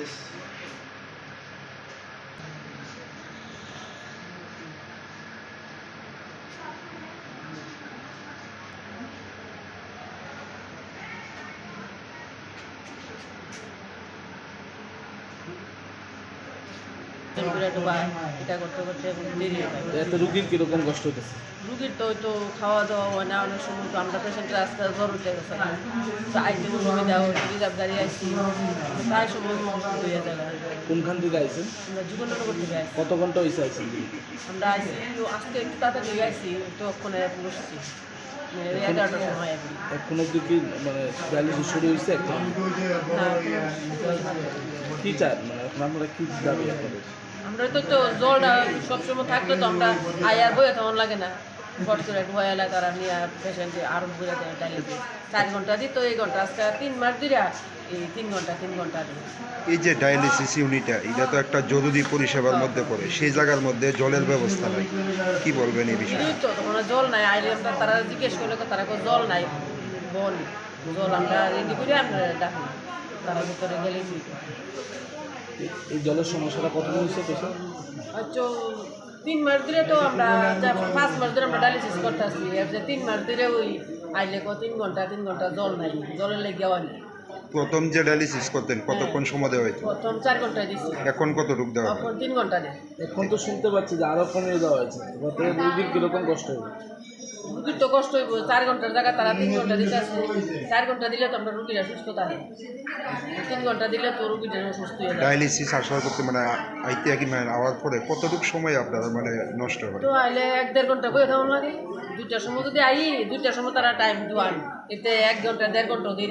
justice বিরাট এটা করতে করতে এখন দেরি এত রুগীর কীরকম কষ্ট হতেছে রুগীর তো তো খাওয়া দাওয়া হয় না অনেক সময় তো আমরা পেশেন্টের আজকে জ্বর উঠে গেছে। তো আইতে সুবিধা হয় রিজার্ভ গাড়ি আইসি প্রায় সময় মুশকিল হয়ে যায়। কোনখান থেকে আইছেন? আমরা জীবননগর থেকে আসি কত ঘণ্টা হয়েছে আইছেন? আমরা আইসি একটু আজকে একটু তাড়াতাড়ি আইসি তো ওখানে বসছি। মানে কি। এখন অব্দি কি মানে ডায়ালিসিস শুরু হয়েছে কি চান? মানে আপনারা কি দাবি আপনাদের? আমরা তো তো জলটা সবসময় থাকলে তো আমরা আয়ার বইয়ে তেমন লাগে না। ফট করে ভয় তারা নিয়ে পেশেন্ট আরও বুঝে দেয় ডাইলে চার ঘণ্টা দিত এই ঘণ্টা আজকে তিন মাস দিরা এই তিন ঘণ্টা তিন ঘণ্টা দিই এই যে ডায়ালিসিস ইউনিটটা এটা তো একটা জরুরি পরিষেবার মধ্যে পড়ে। সেই জায়গার মধ্যে জলের ব্যবস্থা নাই। কি বলবেন এই বিষয়ে? তো জল নাই। আইলে আমরা তারা জিজ্ঞেস করলে তো তারা জল নাই। বল জল আমরা রেডি করে আমরা ডাকি তারা ভিতরে গেলেই ঠিক এই- জলের সমস্যাটা কতদিন হচ্ছে পেশেন্ট আচ্ছা তিন মাস ধরে তো আমরা পাঁচ মাস ধরে আমরা ডায়ালিসিস করতে আসি তিন মাস ধরে ওই আইলে কো তিন ঘণ্টা তিন ঘণ্টা জল নাই জলের লেগে হয় না প্রথম যে ডায়ালিসিস করতেন কতক্ষণ সময় দেওয়া হইতো প্রথম চার ঘণ্টা দিছি। এখন কত কতটুকু দেওয়া হয় তিন ঘণ্টা দেয়। এখন তো শুনতে পাচ্ছি যে আরও কমিয়ে দেওয়া হয়েছে। রুগীর কীরকম কষ্ট হবে রুগীর তো কষ্ট হইব চার ঘণ্টার জায়গা তারা তিন ঘণ্টা দিতে আসবে চার ঘণ্টা দিলে তো আমরা রুগীরা সুস্থ থাকে। তিন ঘণ্টা দিলে তো রুগীটা সুস্থ হয়ে ডায়ালিসিস আসার করতে মানে আইতে কি মানে আওয়ার পরে কতটুকু সময় আপনার মানে নষ্ট হয়? তো আইলে এক দেড় ঘণ্টা কই থাকুন লাগে। দুইটার সময় যদি আই দুইটার সময় তারা টাইম দেওয়ান। এতে এক ঘণ্টা দেড় ঘণ্টা দেরি।